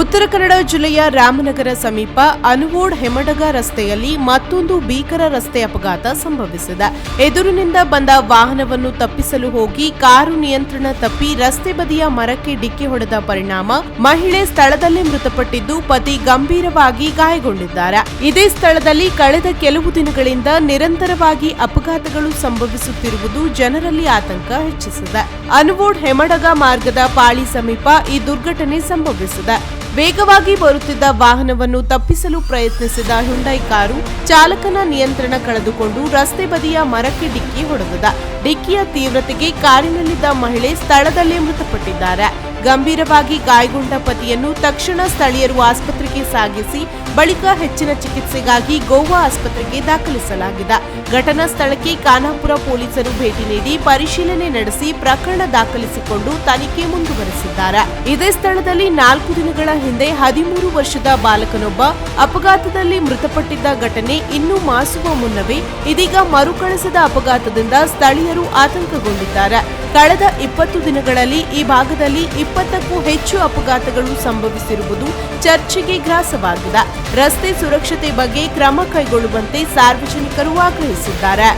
ಉತ್ತರ ಕನ್ನಡ ಜಿಲ್ಲೆಯ ರಾಮನಗರ ಸಮೀಪ ಅನುವೋಡ್ ಹೆಮಡಗ ರಸ್ತೆಯಲ್ಲಿ ಮತ್ತೊಂದು ಭೀಕರ ರಸ್ತೆ ಅಪಘಾತ ಸಂಭವಿಸಿದೆ. ಎದುರಿನಿಂದ ಬಂದ ವಾಹನವನ್ನು ತಪ್ಪಿಸಲು ಹೋಗಿ ಕಾರು ನಿಯಂತ್ರಣ ತಪ್ಪಿ ರಸ್ತೆ ಬದಿಯ ಮರಕ್ಕೆ ಡಿಕ್ಕಿ ಹೊಡೆದ ಪರಿಣಾಮ ಮಹಿಳೆ ಸ್ಥಳದಲ್ಲೇ ಮೃತಪಟ್ಟಿದ್ದು ಪತಿ ಗಂಭೀರವಾಗಿ ಗಾಯಗೊಂಡಿದ್ದಾರೆ. ಇದೇ ಸ್ಥಳದಲ್ಲಿ ಕಳೆದ ಕೆಲವು ದಿನಗಳಿಂದ ನಿರಂತರವಾಗಿ ಅಪಘಾತಗಳು ಸಂಭವಿಸುತ್ತಿರುವುದು ಜನರಲ್ಲಿ ಆತಂಕ ಹೆಚ್ಚಿಸಿದೆ. ಅನುವೋಡ್ ಹೆಮಡಗ ಮಾರ್ಗದ ಪಾಳಿ ಸಮೀಪ ಈ ದುರ್ಘಟನೆ ಸಂಭವಿಸಿದೆ. ವೇಗವಾಗಿ ಬರುತ್ತಿದ್ದ ವಾಹನವನ್ನು ತಪ್ಪಿಸಲು ಪ್ರಯತ್ನಿಸಿದ ಹುಂಡೈ ಕಾರು ಚಾಲಕನ ನಿಯಂತ್ರಣ ಕಳೆದುಕೊಂಡು ರಸ್ತೆ ಬದಿಯ ಮರಕ್ಕೆ ಡಿಕ್ಕಿ ಹೊಡೆದಿದೆ ಡಿಕ್ಕಿಯ ತೀವ್ರತೆಗೆ ಕಾರಿನಲ್ಲಿದ್ದ ಮಹಿಳೆ ಸ್ಥಳದಲ್ಲೇ ಮೃತಪಟ್ಟಿದ್ದಾರೆ. ಗಂಭೀರವಾಗಿ ಗಾಯಗೊಂಡ ಪತಿಯನ್ನು ತಕ್ಷಣ ಸ್ಥಳೀಯರು ಆಸ್ಪತ್ರೆಗೆ ಸಾಗಿಸಿ ಬಳಿಕ ಹೆಚ್ಚಿನ ಚಿಕಿತ್ಸೆಗಾಗಿ ಗೋವಾ ಆಸ್ಪತ್ರೆಗೆ ದಾಖಲಿಸಲಾಗಿದೆ. ಘಟನಾ ಸ್ಥಳಕ್ಕೆ ಖಾನಾಪುರ ಪೊಲೀಸರು ಭೇಟಿ ನೀಡಿ ಪರಿಶೀಲನೆ ನಡೆಸಿ ಪ್ರಕರಣ ದಾಖಲಿಸಿಕೊಂಡು ತನಿಖೆ ಮುಂದುವರೆಸಿದ್ದಾರೆ. ಇದೇ ಸ್ಥಳದಲ್ಲಿ ನಾಲ್ಕು ದಿನಗಳ ಹಿಂದೆ ಹದಿಮೂರು ವರ್ಷದ ಬಾಲಕನೊಬ್ಬ ಅಪಘಾತದಲ್ಲಿ ಮೃತಪಟ್ಟಿದ್ದ ಘಟನೆ ಇನ್ನೂ ಮಾಸುವ ಮುನ್ನವೇ ಇದೀಗ ಮರುಕಳಿಸಿದ ಅಪಘಾತದಿಂದ ಸ್ಥಳೀಯರು ಆತಂಕಗೊಂಡಿದ್ದಾರೆ. ಕಳೆದ ಇಪ್ಪತ್ತು ದಿನಗಳಲ್ಲಿ ಈ ಭಾಗದಲ್ಲಿ ಇಪ್ಪತ್ತಕ್ಕೂ ಹೆಚ್ಚು ಅಪಘಾತಗಳು ಸಂಭವಿಸಿರುವುದು ಚರ್ಚೆಗೆ ಗ್ರಾಸವಾಗಿದೆ. ರಸ್ತೆ ಸುರಕ್ಷತೆ ಬಗ್ಗೆ ಕ್ರಮ ಕೈಗೊಳ್ಳುವಂತೆ ಸಾರ್ವಜನಿಕರು ಆಗ್ರಹಿಸಿದ್ದಾರೆ.